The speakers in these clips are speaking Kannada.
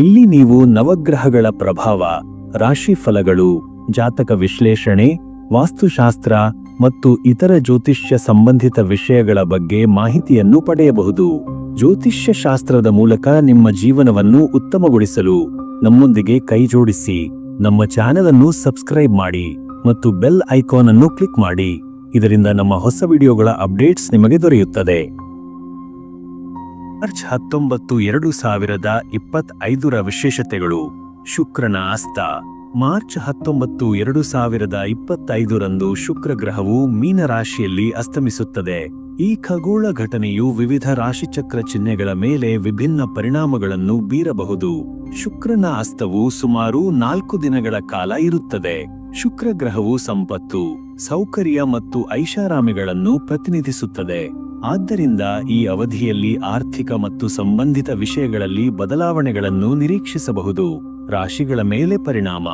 ಇಲ್ಲಿ ನೀವು ನವಗ್ರಹಗಳ ಪ್ರಭಾವ ರಾಶಿ ಫಲಗಳು ಜಾತಕ ವಿಶ್ಲೇಷಣೆ, ವಾಸ್ತುಶಾಸ್ತ್ರ ಮತ್ತು ಇತರ ಜ್ಯೋತಿಷ್ಯ ಸಂಬಂಧಿತ ವಿಷಯಗಳ ಬಗ್ಗೆ ಮಾಹಿತಿಯನ್ನು ಪಡೆಯಬಹುದು. ಜ್ಯೋತಿಷ್ಯ ಶಾಸ್ತ್ರದ ಮೂಲಕ ನಿಮ್ಮ ಜೀವನವನ್ನು ಉತ್ತಮಗೊಳಿಸಲು ನಮ್ಮೊಂದಿಗೆ ಕೈಜೋಡಿಸಿ, ನಮ್ಮ ಚಾನೆಲ್ ಅನ್ನು ಸಬ್ಸ್ಕ್ರೈಬ್ ಮಾಡಿ ಮತ್ತು ಬೆಲ್ ಐಕಾನ್ ಅನ್ನು ಕ್ಲಿಕ್ ಮಾಡಿ. ಇದರಿಂದ ನಮ್ಮ ಹೊಸ ವಿಡಿಯೋಗಳ ಅಪ್ಡೇಟ್ಸ್ ನಿಮಗೆ ದೊರೆಯುತ್ತದೆ. ಮಾರ್ಚ್ ಹತ್ತೊಂಬತ್ತು ಎರಡು ಸಾವಿರದ ಇಪ್ಪತ್ತೈದರ ವಿಶೇಷತೆಗಳು. ಶುಕ್ರನ ಆಸ್ತ. ಮಾರ್ಚ್ ಹತ್ತೊಂಬತ್ತು ಎರಡು ಸಾವಿರದ ಇಪ್ಪತ್ತೈದರಂದು ಶುಕ್ರ ಗ್ರಹವು ಮೀನರಾಶಿಯಲ್ಲಿ ಅಸ್ತಮಿಸುತ್ತದೆ. ಈ ಖಗೋಳ ಘಟನೆಯು ವಿವಿಧ ರಾಶಿಚಕ್ರ ಚಿಹ್ನೆಗಳ ಮೇಲೆ ವಿಭಿನ್ನ ಪರಿಣಾಮಗಳನ್ನು ಬೀರಬಹುದು. ಶುಕ್ರನ ಅಸ್ತವು ಸುಮಾರು ನಾಲ್ಕು ದಿನಗಳ ಕಾಲ ಇರುತ್ತದೆ. ಶುಕ್ರ ಗ್ರಹವು ಸಂಪತ್ತು. ಸೌಕರ್ಯ ಮತ್ತು ಐಷಾರಾಮಿಗಳನ್ನು ಪ್ರತಿನಿಧಿಸುತ್ತದೆ. ಆದ್ದರಿಂದ ಈ ಅವಧಿಯಲ್ಲಿ ಆರ್ಥಿಕ ಮತ್ತು ಸಂಬಂಧಿತ ವಿಷಯಗಳಲ್ಲಿ ಬದಲಾವಣೆಗಳನ್ನು ನಿರೀಕ್ಷಿಸಬಹುದು. ರಾಶಿಗಳ ಮೇಲೆ ಪರಿಣಾಮ.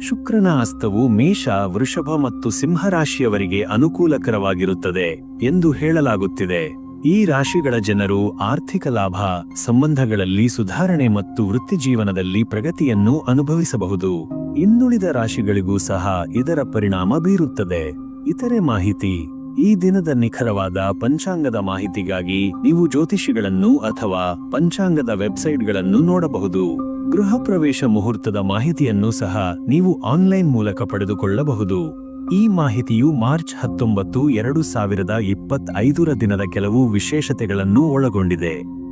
ಶುಕ್ರನ ಅಸ್ತವು ಮೇಷ, ವೃಷಭ ಮತ್ತು ಸಿಂಹರಾಶಿಯವರಿಗೆ ಅನುಕೂಲಕರವಾಗಿರುತ್ತದೆ ಎಂದು ಹೇಳಲಾಗುತ್ತಿದೆ. ಈ ರಾಶಿಗಳ ಜನರು ಆರ್ಥಿಕ ಲಾಭ, ಸಂಬಂಧಗಳಲ್ಲಿ ಸುಧಾರಣೆ ಮತ್ತು ವೃತ್ತಿಜೀವನದಲ್ಲಿ ಪ್ರಗತಿಯನ್ನು ಅನುಭವಿಸಬಹುದು. ಇನ್ನುಳಿದ ರಾಶಿಗಳಿಗೂ ಸಹ ಇದರ ಪರಿಣಾಮ ಬೀರುತ್ತದೆ. ಇತರೆ ಮಾಹಿತಿ, ಈ ದಿನದ ನಿಖರವಾದ ಪಂಚಾಂಗದ ಮಾಹಿತಿಗಾಗಿ ನೀವು ಜ್ಯೋತಿಷಿಗಳನ್ನು ಅಥವಾ ಪಂಚಾಂಗದ ವೆಬ್ಸೈಟ್ಗಳನ್ನು ನೋಡಬಹುದು. ಗೃಹ ಪ್ರವೇಶ ಮುಹೂರ್ತದ ಮಾಹಿತಿಯನ್ನು ಸಹ ನೀವು ಆನ್ಲೈನ್ ಮೂಲಕ ಪಡೆದುಕೊಳ್ಳಬಹುದು. ಈ ಮಾಹಿತಿಯು ಮಾರ್ಚ್ ಹತ್ತೊಂಬತ್ತು, ಎರಡು ಸಾವಿರದ ಇಪ್ಪತ್ತೈದರ ದಿನದ ಕೆಲವು ವಿಶೇಷತೆಗಳನ್ನು ಒಳಗೊಂಡಿದೆ.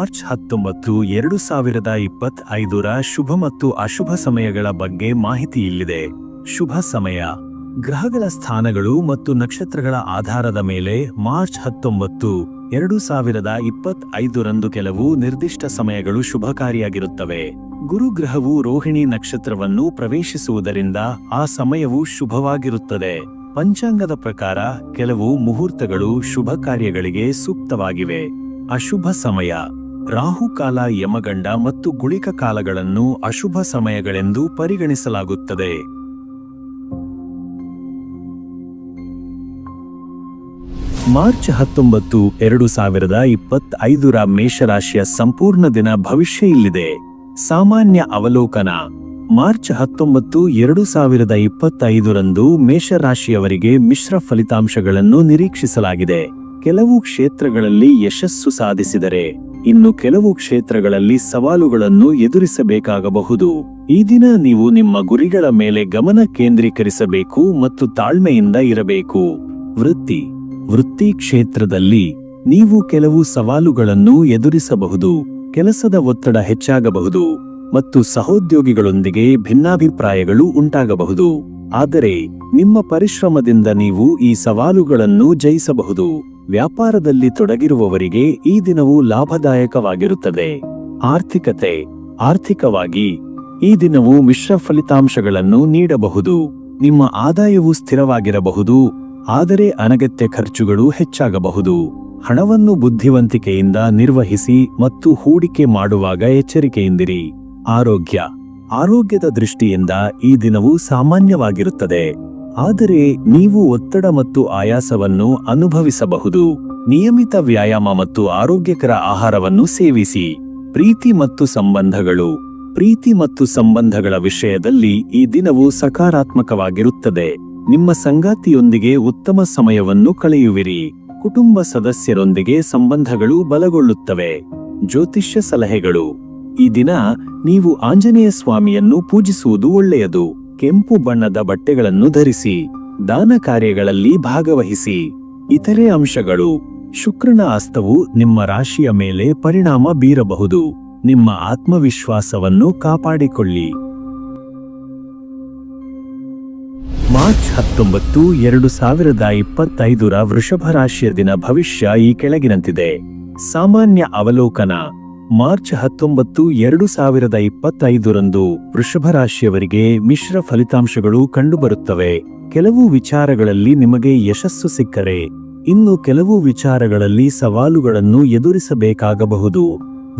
ಮಾರ್ಚ್ ಹತ್ತೊಂಬತ್ತು, ಎರಡು ಸಾವಿರದ ಇಪ್ಪತ್ತೈದರ ಶುಭ ಮತ್ತು ಅಶುಭ ಸಮಯಗಳ ಬಗ್ಗೆ ಮಾಹಿತಿ ಇಲ್ಲಿದೆ. ಶುಭ ಸಮಯ. ಗ್ರಹಗಳ ಸ್ಥಾನಗಳು ಮತ್ತು ನಕ್ಷತ್ರಗಳ ಆಧಾರದ ಮೇಲೆ ಮಾರ್ಚ್ ಹತ್ತೊಂಬತ್ತು, ಎರಡು ಸಾವಿರದ ಇಪ್ಪತ್ತೈದರಂದು ಕೆಲವು ನಿರ್ದಿಷ್ಟ ಸಮಯಗಳು ಶುಭಕಾರಿಯಾಗಿರುತ್ತವೆ. ಗುರುಗ್ರಹವು ರೋಹಿಣಿ ನಕ್ಷತ್ರವನ್ನು ಪ್ರವೇಶಿಸುವುದರಿಂದ ಆ ಸಮಯವು ಶುಭವಾಗಿರುತ್ತದೆ. ಪಂಚಾಂಗದ ಪ್ರಕಾರ ಕೆಲವು ಮುಹೂರ್ತಗಳು ಶುಭ ಕಾರ್ಯಗಳಿಗೆ ಸೂಕ್ತವಾಗಿವೆ. ಅಶುಭ ಸಮಯ. ರಾಹುಕಾಲ ಯಮಗಂಡ ಮತ್ತು ಗುಳಿಕ ಕಾಲಗಳನ್ನು ಅಶುಭ ಸಮಯಗಳೆಂದು ಪರಿಗಣಿಸಲಾಗುತ್ತದೆ. ಮಾರ್ಚ್ ಹತ್ತೊಂಬತ್ತು, ಎರಡು ಸಾವಿರದ ಇಪ್ಪತ್ತೈದರ ಮೇಷರಾಶಿಯ ಸಂಪೂರ್ಣ ದಿನ ಭವಿಷ್ಯ ಇಲ್ಲಿದೆ. ಸಾಮಾನ್ಯ ಅವಲೋಕನ, ಮಾರ್ಚ್ ಹತ್ತೊಂಬತ್ತು, ಎರಡು ಸಾವಿರದ ಇಪ್ಪತ್ತೈದರಂದು ಮೇಷರಾಶಿಯವರಿಗೆ ಮಿಶ್ರ ಫಲಿತಾಂಶಗಳನ್ನು ನಿರೀಕ್ಷಿಸಲಾಗಿದೆ. ಕೆಲವು ಕ್ಷೇತ್ರಗಳಲ್ಲಿ ಯಶಸ್ಸು ಸಾಧಿಸಿದರೆ ಇನ್ನು ಕೆಲವು ಕ್ಷೇತ್ರಗಳಲ್ಲಿ ಸವಾಲುಗಳನ್ನು ಎದುರಿಸಬೇಕಾಗಬಹುದು. ಈ ದಿನ ನೀವು ನಿಮ್ಮ ಗುರಿಗಳ ಮೇಲೆ ಗಮನ ಕೇಂದ್ರೀಕರಿಸಬೇಕು ಮತ್ತು ತಾಳ್ಮೆಯಿಂದ ಇರಬೇಕು. ವೃತ್ತಿ. ವೃತ್ತಿ ಕ್ಷೇತ್ರದಲ್ಲಿ ನೀವು ಕೆಲವು ಸವಾಲುಗಳನ್ನು ಎದುರಿಸಬಹುದು. ಕೆಲಸದ ಒತ್ತಡ ಹೆಚ್ಚಾಗಬಹುದು. ಮತ್ತು ಸಹೋದ್ಯೋಗಿಗಳೊಂದಿಗೆ ಭಿನ್ನಾಭಿಪ್ರಾಯಗಳು ಉಂಟಾಗಬಹುದು. ಆದರೆ, ನಿಮ್ಮ ಪರಿಶ್ರಮದಿಂದ ನೀವು ಈ ಸವಾಲುಗಳನ್ನು ಜಯಿಸಬಹುದು. ವ್ಯಾಪಾರದಲ್ಲಿ ತೊಡಗಿರುವವರಿಗೆ ಈ ದಿನವು ಲಾಭದಾಯಕವಾಗಿರುತ್ತದೆ. ಆರ್ಥಿಕತೆ, ಆರ್ಥಿಕವಾಗಿ, ಈ ದಿನವು ಮಿಶ್ರ ಫಲಿತಾಂಶಗಳನ್ನು ನೀಡಬಹುದು. ನಿಮ್ಮ ಆದಾಯವು ಸ್ಥಿರವಾಗಿರಬಹುದು, ಆದರೆ ಅನಗತ್ಯ ಖರ್ಚುಗಳು ಹೆಚ್ಚಾಗಬಹುದು. ಹಣವನ್ನು ಬುದ್ಧಿವಂತಿಕೆಯಿಂದ ನಿರ್ವಹಿಸಿ ಮತ್ತು ಹೂಡಿಕೆ ಮಾಡುವಾಗ ಎಚ್ಚರಿಕೆಯಿಂದಿರಿ. ಆರೋಗ್ಯ. ಆರೋಗ್ಯದ ದೃಷ್ಟಿಯಿಂದ ಈ ದಿನವು ಸಾಮಾನ್ಯವಾಗಿರುತ್ತದೆ. ಆದರೆ ನೀವು ಒತ್ತಡ ಮತ್ತು ಆಯಾಸವನ್ನು ಅನುಭವಿಸಬಹುದು. ನಿಯಮಿತ ವ್ಯಾಯಾಮ ಮತ್ತು ಆರೋಗ್ಯಕರ ಆಹಾರವನ್ನು ಸೇವಿಸಿ. ಪ್ರೀತಿ ಮತ್ತು ಸಂಬಂಧಗಳು. ಪ್ರೀತಿ ಮತ್ತು ಸಂಬಂಧಗಳ ವಿಷಯದಲ್ಲಿ ಈ ದಿನವು ಸಕಾರಾತ್ಮಕವಾಗಿರುತ್ತದೆ. ನಿಮ್ಮ ಸಂಗಾತಿಯೊಂದಿಗೆ ಉತ್ತಮ ಸಮಯವನ್ನು ಕಳೆಯುವಿರಿ. ಕುಟುಂಬ ಸದಸ್ಯರೊಂದಿಗೆ ಸಂಬಂಧಗಳು ಬಲಗೊಳ್ಳುತ್ತವೆ. ಜ್ಯೋತಿಷ್ಯ ಸಲಹೆಗಳು. ಈ ದಿನ ನೀವು ಆಂಜನೇಯ ಸ್ವಾಮಿಯನ್ನು ಪೂಜಿಸುವುದು ಒಳ್ಳೆಯದು. ಕೆಂಪು ಬಣ್ಣದ ಬಟ್ಟೆಗಳನ್ನು ಧರಿಸಿ, ದಾನ ಕಾರ್ಯಗಳಲ್ಲಿ ಭಾಗವಹಿಸಿ. ಇತರೆ ಅಂಶಗಳು, ಶುಕ್ರನ ಅಸ್ತವು ನಿಮ್ಮ ರಾಶಿಯ ಮೇಲೆ ಪರಿಣಾಮ ಬೀರಬಹುದು. ನಿಮ್ಮ ಆತ್ಮವಿಶ್ವಾಸವನ್ನು ಕಾಪಾಡಿಕೊಳ್ಳಿ. ಮಾರ್ಚ್ ಹತ್ತೊಂಬತ್ತು, ಎರಡು ಸಾವಿರದ ಇಪ್ಪತ್ತೈದರ ವೃಷಭ ರಾಶಿಯ ದಿನ ಭವಿಷ್ಯ ಈ ಕೆಳಗಿನಂತಿದೆ. ಸಾಮಾನ್ಯ ಅವಲೋಕನ ಮಾರ್ಚ್ ಹತ್ತೊಂಬತ್ತು ಎರಡು ಸಾವಿರದ ಇಪ್ಪತ್ತೈದರಂದು ವೃಷಭ ರಾಶಿಯವರಿಗೆ ಮಿಶ್ರ ಫಲಿತಾಂಶಗಳು ಕಂಡುಬರುತ್ತವೆ. ಕೆಲವು ವಿಚಾರಗಳಲ್ಲಿ ನಿಮಗೆ ಯಶಸ್ಸು ಸಿಕ್ಕರೆ. ಇನ್ನು ಕೆಲವು ವಿಚಾರಗಳಲ್ಲಿ ಸವಾಲುಗಳನ್ನು ಎದುರಿಸಬೇಕಾಗಬಹುದು.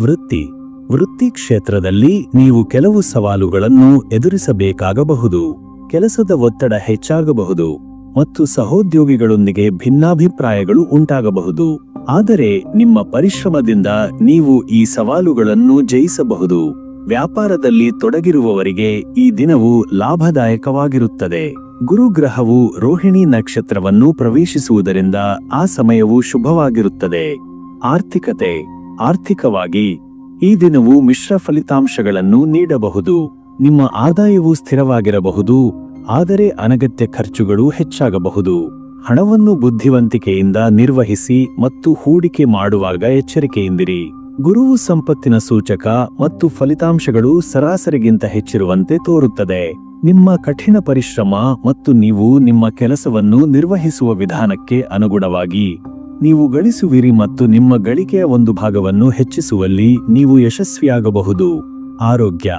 ವೃತ್ತಿ. ವೃತ್ತಿ ಕ್ಷೇತ್ರದಲ್ಲಿ ನೀವು ಕೆಲವು ಸವಾಲುಗಳನ್ನು ಎದುರಿಸಬೇಕಾಗಬಹುದು. ಕೆಲಸದ ಒತ್ತಡ ಹೆಚ್ಚಾಗಬಹುದು. ಮತ್ತು ಸಹೋದ್ಯೋಗಿಗಳೊಂದಿಗೆ ಭಿನ್ನಾಭಿಪ್ರಾಯಗಳು ಉಂಟಾಗಬಹುದು. ಆದರೆ ನಿಮ್ಮ ಪರಿಶ್ರಮದಿಂದ ನೀವು ಈ ಸವಾಲುಗಳನ್ನು ಜಯಿಸಬಹುದು. ವ್ಯಾಪಾರದಲ್ಲಿ ತೊಡಗಿರುವವರಿಗೆ ಈ ದಿನವು ಲಾಭದಾಯಕವಾಗಿರುತ್ತದೆ. ಗುರುಗ್ರಹವು ರೋಹಿಣಿ ನಕ್ಷತ್ರವನ್ನು ಪ್ರವೇಶಿಸುವುದರಿಂದ ಆ ಸಮಯವು ಶುಭವಾಗಿರುತ್ತದೆ. ಆರ್ಥಿಕತೆ, ಆರ್ಥಿಕವಾಗಿ ಈ ದಿನವು ಮಿಶ್ರ ಫಲಿತಾಂಶಗಳನ್ನು ನೀಡಬಹುದು. ನಿಮ್ಮ ಆದಾಯವು ಸ್ಥಿರವಾಗಿರಬಹುದು. ಆದರೆ ಅನಗತ್ಯ ಖರ್ಚುಗಳು ಹೆಚ್ಚಾಗಬಹುದು. ಹಣವನ್ನು ಬುದ್ಧಿವಂತಿಕೆಯಿಂದ ನಿರ್ವಹಿಸಿ ಮತ್ತು ಹೂಡಿಕೆ ಮಾಡುವಾಗ ಎಚ್ಚರಿಕೆಯಿಂದಿರಿ. ಗುರುವು ಸಂಪತ್ತಿನ ಸೂಚಕ ಮತ್ತು ಫಲಿತಾಂಶಗಳು ಸರಾಸರಿಗಿಂತ ಹೆಚ್ಚಿರುವಂತೆ ತೋರುತ್ತದೆ. ನಿಮ್ಮ ಕಠಿಣ ಪರಿಶ್ರಮ ಮತ್ತು ನೀವು ನಿಮ್ಮ ಕೆಲಸವನ್ನು ನಿರ್ವಹಿಸುವ ವಿಧಾನಕ್ಕೆ ಅನುಗುಣವಾಗಿ ನೀವು ಗಳಿಸುವಿರಿ ಮತ್ತು ನಿಮ್ಮ ಗಳಿಕೆಯ ಒಂದು ಭಾಗವನ್ನು ಹೆಚ್ಚಿಸುವಲ್ಲಿ ನೀವು ಯಶಸ್ವಿಯಾಗಬಹುದು. ಆರೋಗ್ಯ.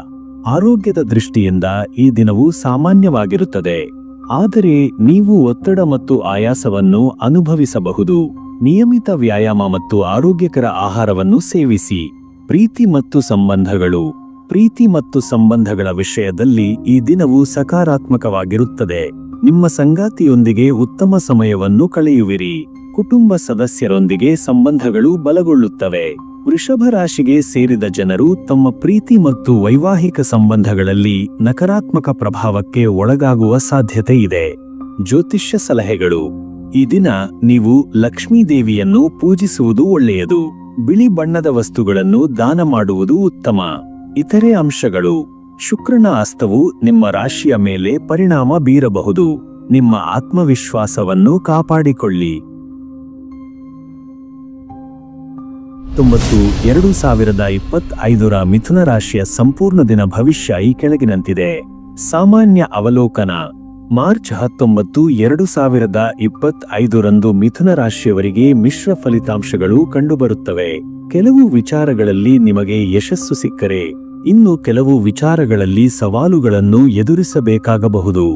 ಆರೋಗ್ಯದ ದೃಷ್ಟಿಯಿಂದ ಈ ದಿನವು ಸಾಮಾನ್ಯವಾಗಿರುತ್ತದೆ. ಆದರೆ ನೀವು ಒತ್ತಡ ಮತ್ತು ಆಯಾಸವನ್ನು ಅನುಭವಿಸಬಹುದು. ನಿಯಮಿತ ವ್ಯಾಯಾಮ ಮತ್ತು ಆರೋಗ್ಯಕರ ಆಹಾರವನ್ನು ಸೇವಿಸಿ. ಪ್ರೀತಿ ಮತ್ತು ಸಂಬಂಧಗಳು. ಪ್ರೀತಿ ಮತ್ತು ಸಂಬಂಧಗಳ ವಿಷಯದಲ್ಲಿ ಈ ದಿನವು ಸಕಾರಾತ್ಮಕವಾಗಿರುತ್ತದೆ. ನಿಮ್ಮ ಸಂಗಾತಿಯೊಂದಿಗೆ ಉತ್ತಮ ಸಮಯವನ್ನು ಕಳೆಯುವಿರಿ. ಕುಟುಂಬ ಸದಸ್ಯರೊಂದಿಗೆ ಸಂಬಂಧಗಳು ಬಲಗೊಳ್ಳುತ್ತವೆ. ವೃಷಭ ರಾಶಿಗೆ ಸೇರಿದ ಜನರು ತಮ್ಮ ಪ್ರೀತಿ ಮತ್ತು ವೈವಾಹಿಕ ಸಂಬಂಧಗಳಲ್ಲಿ ನಕಾರಾತ್ಮಕ ಪ್ರಭಾವಕ್ಕೆ ಒಳಗಾಗುವ ಸಾಧ್ಯತೆ ಇದೆ. ಜ್ಯೋತಿಷ್ಯ ಸಲಹೆಗಳು. ಈ ದಿನ ನೀವು ಲಕ್ಷ್ಮೀದೇವಿಯನ್ನು ಪೂಜಿಸುವುದು ಒಳ್ಳೆಯದು. ಬಿಳಿ ಬಣ್ಣದ ವಸ್ತುಗಳನ್ನು ದಾನ ಮಾಡುವುದು ಉತ್ತಮ. ಇತರೆ ಅಂಶಗಳು. ಶುಕ್ರನ ಅಸ್ತವು ನಿಮ್ಮ ರಾಶಿಯ ಮೇಲೆ ಪರಿಣಾಮ ಬೀರಬಹುದು. ನಿಮ್ಮ ಆತ್ಮವಿಶ್ವಾಸವನ್ನು ಕಾಪಾಡಿಕೊಳ್ಳಿ. ತೊಂಬತ್ತು ಎರಡು ಸಾವಿರದ ಇಪ್ಪತ್ತೈದರ ಮಿಥುನ ರಾಶಿಯ ಸಂಪೂರ್ಣ ದಿನ ಭವಿಷ್ಯ ಈ ಕೆಳಗಿನಂತಿದೆ. ಸಾಮಾನ್ಯ ಅವಲೋಕನ, ಮಾರ್ಚ್ ಹತ್ತೊಂಬತ್ತು, ಎರಡು ಸಾವಿರದ ಇಪ್ಪತ್ತೈದರಂದು ಮಿಥುನ ರಾಶಿಯವರಿಗೆ ಮಿಶ್ರ ಫಲಿತಾಂಶಗಳು ಕಂಡುಬರುತ್ತವೆ. ಕೆಲವು ವಿಚಾರಗಳಲ್ಲಿ ನಿಮಗೆ ಯಶಸ್ಸು ಸಿಕ್ಕರೆ, ಇನ್ನು ಕೆಲವು ವಿಚಾರಗಳಲ್ಲಿ ಸವಾಲುಗಳನ್ನು ಎದುರಿಸಬೇಕಾಗಬಹುದು.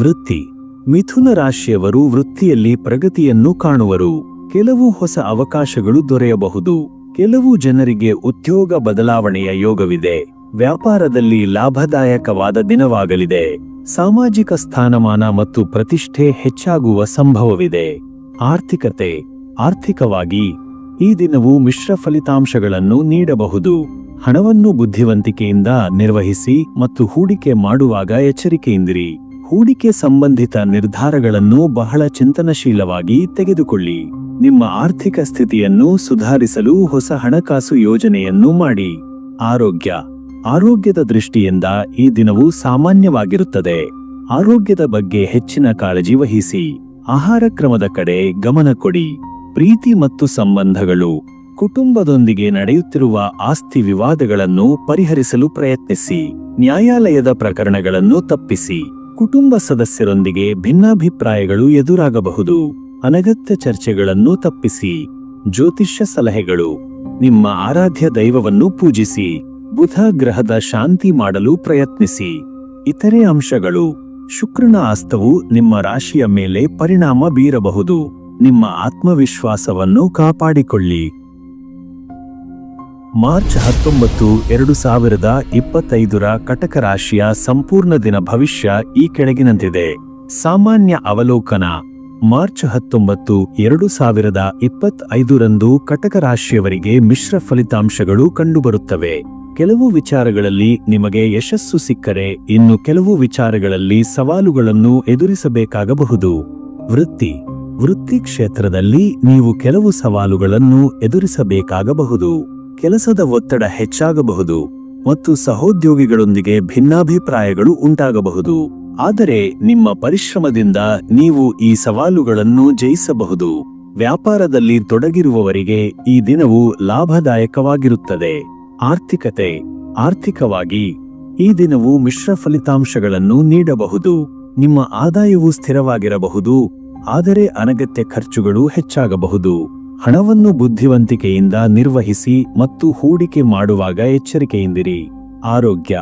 ವೃತ್ತಿ, ಮಿಥುನ ರಾಶಿಯವರು ವೃತ್ತಿಯಲ್ಲಿ ಪ್ರಗತಿಯನ್ನು ಕಾಣುವರು. ಕೆಲವು ಹೊಸ ಅವಕಾಶಗಳು ದೊರೆಯಬಹುದು. ಕೆಲವು ಜನರಿಗೆ ಉದ್ಯೋಗ ಬದಲಾವಣೆಯ ಯೋಗವಿದೆ. ವ್ಯಾಪಾರದಲ್ಲಿ ಲಾಭದಾಯಕವಾದ ದಿನವಾಗಲಿದೆ. ಸಾಮಾಜಿಕ ಸ್ಥಾನಮಾನ ಮತ್ತು ಪ್ರತಿಷ್ಠೆ ಹೆಚ್ಚಾಗುವ ಸಂಭವವಿದೆ. ಆರ್ಥಿಕತೆ, ಆರ್ಥಿಕವಾಗಿ ಈ ದಿನವು ಮಿಶ್ರ ಫಲಿತಾಂಶಗಳನ್ನು ನೀಡಬಹುದು. ಹಣವನ್ನು ಬುದ್ಧಿವಂತಿಕೆಯಿಂದ ನಿರ್ವಹಿಸಿ ಮತ್ತು ಹೂಡಿಕೆ ಮಾಡುವಾಗ ಎಚ್ಚರಿಕೆಯಿಂದಿರಿ. ಹೂಡಿಕೆ ಸಂಬಂಧಿತ ನಿರ್ಧಾರಗಳನ್ನು ಬಹಳ ಚಿಂತನಶೀಲವಾಗಿ ತೆಗೆದುಕೊಳ್ಳಿ. ನಿಮ್ಮ ಆರ್ಥಿಕ ಸ್ಥಿತಿಯನ್ನು ಸುಧಾರಿಸಲು ಹೊಸ ಹಣಕಾಸು ಯೋಜನೆಯನ್ನು ಮಾಡಿ. ಆರೋಗ್ಯ. ಆರೋಗ್ಯದ ದೃಷ್ಟಿಯಿಂದ ಈ ದಿನವು ಸಾಮಾನ್ಯವಾಗಿರುತ್ತದೆ. ಆರೋಗ್ಯದ ಬಗ್ಗೆ ಹೆಚ್ಚಿನ ಕಾಳಜಿ ವಹಿಸಿ. ಆಹಾರ ಕ್ರಮದ ಕಡೆ ಗಮನ ಕೊಡಿ. ಪ್ರೀತಿ ಮತ್ತು ಸಂಬಂಧಗಳು. ಕುಟುಂಬದೊಂದಿಗೆ ನಡೆಯುತ್ತಿರುವ ಆಸ್ತಿ ವಿವಾದಗಳನ್ನು ಪರಿಹರಿಸಲು ಪ್ರಯತ್ನಿಸಿ. ನ್ಯಾಯಾಲಯದ ಪ್ರಕರಣಗಳನ್ನು ತಪ್ಪಿಸಿ. ಕುಟುಂಬ ಸದಸ್ಯರೊಂದಿಗೆ ಭಿನ್ನಾಭಿಪ್ರಾಯಗಳು ಎದುರಾಗಬಹುದು. ಅನಗತ್ಯ ಚರ್ಚೆಗಳನ್ನು ತಪ್ಪಿಸಿ. ಜ್ಯೋತಿಷ್ಯ ಸಲಹೆಗಳು. ನಿಮ್ಮ ಆರಾಧ್ಯ ದೈವವನ್ನು ಪೂಜಿಸಿ. ಬುಧ ಗ್ರಹದ ಶಾಂತಿ ಮಾಡಲು ಪ್ರಯತ್ನಿಸಿ. ಇತರೆ ಅಂಶಗಳು. ಶುಕ್ರನ ಆಸ್ತವು ನಿಮ್ಮ ರಾಶಿಯ ಮೇಲೆ ಪರಿಣಾಮ ಬೀರಬಹುದು. ನಿಮ್ಮ ಆತ್ಮವಿಶ್ವಾಸವನ್ನು ಕಾಪಾಡಿಕೊಳ್ಳಿ. ಮಾರ್ಚ್ ಹತ್ತೊಂಬತ್ತು, ಎರಡು ಸಾವಿರದ ಇಪ್ಪತ್ತೈದರ ಕಟಕ ರಾಶಿಯ ಸಂಪೂರ್ಣ ದಿನ ಭವಿಷ್ಯ ಈ ಕೆಳಗಿನಂತಿದೆ. ಸಾಮಾನ್ಯ ಅವಲೋಕನ. ಮಾರ್ಚ್ ಹತ್ತೊಂಬತ್ತು, ಎರಡು ಸಾವಿರದ ಇಪ್ಪತ್ತೈದರಂದು ಕಟಕ ರಾಶಿಯವರಿಗೆ ಮಿಶ್ರ ಫಲಿತಾಂಶಗಳು ಕಂಡುಬರುತ್ತವೆ. ಕೆಲವು ವಿಚಾರಗಳಲ್ಲಿ ನಿಮಗೆ ಯಶಸ್ಸು ಸಿಕ್ಕರೆ, ಇನ್ನು ಕೆಲವು ವಿಚಾರಗಳಲ್ಲಿ ಸವಾಲುಗಳನ್ನು ಎದುರಿಸಬೇಕಾಗಬಹುದು. ವೃತ್ತಿ. ವೃತ್ತಿ ಕ್ಷೇತ್ರದಲ್ಲಿ ನೀವು ಕೆಲವು ಸವಾಲುಗಳನ್ನು ಎದುರಿಸಬೇಕಾಗಬಹುದು. ಕೆಲಸದ ಒತ್ತಡ ಹೆಚ್ಚಾಗಬಹುದು. ಮತ್ತು ಸಹೋದ್ಯೋಗಿಗಳೊಂದಿಗೆ ಭಿನ್ನಾಭಿಪ್ರಾಯಗಳು ಉಂಟಾಗಬಹುದು. ಆದರೆ ನಿಮ್ಮ ಪರಿಶ್ರಮದಿಂದ ನೀವು ಈ ಸವಾಲುಗಳನ್ನು ಜಯಿಸಬಹುದು. ವ್ಯಾಪಾರದಲ್ಲಿ ತೊಡಗಿರುವವರಿಗೆ ಈ ದಿನವು ಲಾಭದಾಯಕವಾಗಿರುತ್ತದೆ. ಆರ್ಥಿಕತೆ, ಆರ್ಥಿಕವಾಗಿ ಈ ದಿನವು ಮಿಶ್ರ ಫಲಿತಾಂಶಗಳನ್ನು ನೀಡಬಹುದು. ನಿಮ್ಮ ಆದಾಯವು ಸ್ಥಿರವಾಗಿರಬಹುದು, ಆದರೆ ಅನಗತ್ಯ ಖರ್ಚುಗಳು ಹೆಚ್ಚಾಗಬಹುದು. ಹಣವನ್ನು ಬುದ್ಧಿವಂತಿಕೆಯಿಂದ ನಿರ್ವಹಿಸಿ ಮತ್ತು ಹೂಡಿಕೆ ಮಾಡುವಾಗ ಎಚ್ಚರಿಕೆಯಿಂದಿರಿ. ಆರೋಗ್ಯ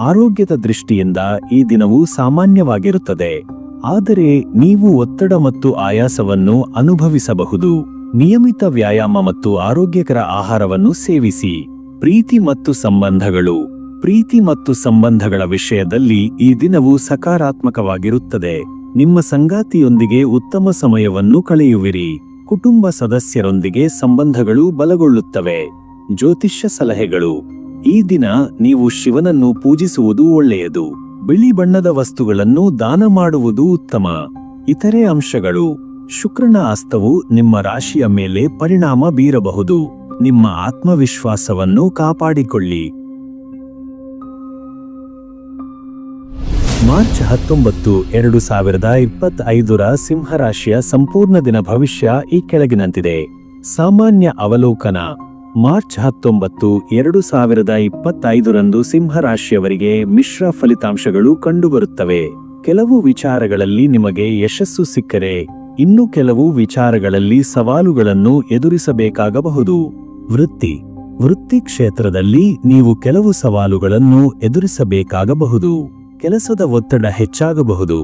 ಆರೋಗ್ಯದ ದೃಷ್ಟಿಯಿಂದ ಈ ದಿನವು ಸಾಮಾನ್ಯವಾಗಿರುತ್ತದೆ. ಆದರೆ ನೀವು ಒತ್ತಡ ಮತ್ತು ಆಯಾಸವನ್ನು ಅನುಭವಿಸಬಹುದು. ನಿಯಮಿತ ವ್ಯಾಯಾಮ ಮತ್ತು ಆರೋಗ್ಯಕರ ಆಹಾರವನ್ನು ಸೇವಿಸಿ. ಪ್ರೀತಿ ಮತ್ತು ಸಂಬಂಧಗಳು. ಪ್ರೀತಿ ಮತ್ತು ಸಂಬಂಧಗಳ ವಿಷಯದಲ್ಲಿ ಈ ದಿನವು ಸಕಾರಾತ್ಮಕವಾಗಿರುತ್ತದೆ. ನಿಮ್ಮ ಸಂಗಾತಿಯೊಂದಿಗೆ ಉತ್ತಮ ಸಮಯವನ್ನು ಕಳೆಯುವಿರಿ. ಕುಟುಂಬ ಸದಸ್ಯರೊಂದಿಗೆ ಸಂಬಂಧಗಳು ಬಲಗೊಳ್ಳುತ್ತವೆ. ಜ್ಯೋತಿಷ್ಯ ಸಲಹೆಗಳು. ಈ ದಿನ ನೀವು ಶಿವನನ್ನು ಪೂಜಿಸುವುದು ಒಳ್ಳೆಯದು. ಬಿಳಿ ಬಣ್ಣದ ವಸ್ತುಗಳನ್ನು ದಾನ ಮಾಡುವುದು ಉತ್ತಮ. ಇತರೆ ಅಂಶಗಳು, ಶುಕ್ರನ ಅಸ್ತವು ನಿಮ್ಮ ರಾಶಿಯ ಮೇಲೆ ಪರಿಣಾಮ ಬೀರಬಹುದು. ನಿಮ್ಮ ಆತ್ಮವಿಶ್ವಾಸವನ್ನು ಕಾಪಾಡಿಕೊಳ್ಳಿ. ಮಾರ್ಚ್ ಹತ್ತೊಂಬತ್ತು, ಎರಡು ಸಾವಿರದ ಇಪ್ಪತ್ತೈದರ ಸಿಂಹರಾಶಿಯ ಸಂಪೂರ್ಣ ದಿನ ಭವಿಷ್ಯ ಈ ಕೆಳಗಿನಂತಿದೆ. ಸಾಮಾನ್ಯ ಅವಲೋಕನ ಮಾರ್ಚ್ ಹತ್ತೊಂಬತ್ತು, ಎರಡು ಸಾವಿರದ ಇಪ್ಪತ್ತೈದರಂದು ಸಿಂಹರಾಶಿಯವರಿಗೆ ಮಿಶ್ರ ಫಲಿತಾಂಶಗಳು ಕಂಡುಬರುತ್ತವೆ. ಕೆಲವು ವಿಚಾರಗಳಲ್ಲಿ ನಿಮಗೆ ಯಶಸ್ಸು ಸಿಕ್ಕರೆ, ಇನ್ನು ಕೆಲವು ವಿಚಾರಗಳಲ್ಲಿ ಸವಾಲುಗಳನ್ನು ಎದುರಿಸಬೇಕಾಗಬಹುದು. ವೃತ್ತಿ. ವೃತ್ತಿ ಕ್ಷೇತ್ರದಲ್ಲಿ ನೀವು ಕೆಲವು ಸವಾಲುಗಳನ್ನು ಎದುರಿಸಬೇಕಾಗಬಹುದು. ಕೆಲಸದ ಒತ್ತಡ ಹೆಚ್ಚಾಗಬಹುದು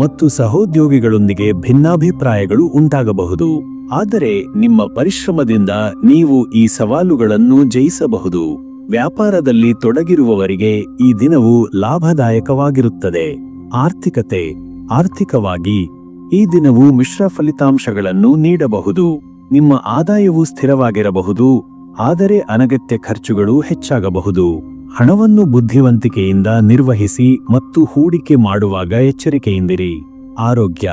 ಮತ್ತು ಸಹೋದ್ಯೋಗಿಗಳೊಂದಿಗೆ ಭಿನ್ನಾಭಿಪ್ರಾಯಗಳು ಉಂಟಾಗಬಹುದು. ಆದರೆ ನಿಮ್ಮ ಪರಿಶ್ರಮದಿಂದ ನೀವು ಈ ಸವಾಲುಗಳನ್ನು ಜಯಿಸಬಹುದು. ವ್ಯಾಪಾರದಲ್ಲಿ ತೊಡಗಿರುವವರಿಗೆ ಈ ದಿನವು ಲಾಭದಾಯಕವಾಗಿರುತ್ತದೆ. ಆರ್ಥಿಕತೆ, ಆರ್ಥಿಕವಾಗಿ ಈ ದಿನವು ಮಿಶ್ರ ಫಲಿತಾಂಶಗಳನ್ನು ನೀಡಬಹುದು. ನಿಮ್ಮ ಆದಾಯವು ಸ್ಥಿರವಾಗಿರಬಹುದು, ಆದರೆ ಅನಗತ್ಯ ಖರ್ಚುಗಳು ಹೆಚ್ಚಾಗಬಹುದು. ಹಣವನ್ನು ಬುದ್ಧಿವಂತಿಕೆಯಿಂದ ನಿರ್ವಹಿಸಿ ಮತ್ತು ಹೂಡಿಕೆ ಮಾಡುವಾಗ ಎಚ್ಚರಿಕೆಯಿಂದಿರಿ. ಆರೋಗ್ಯ.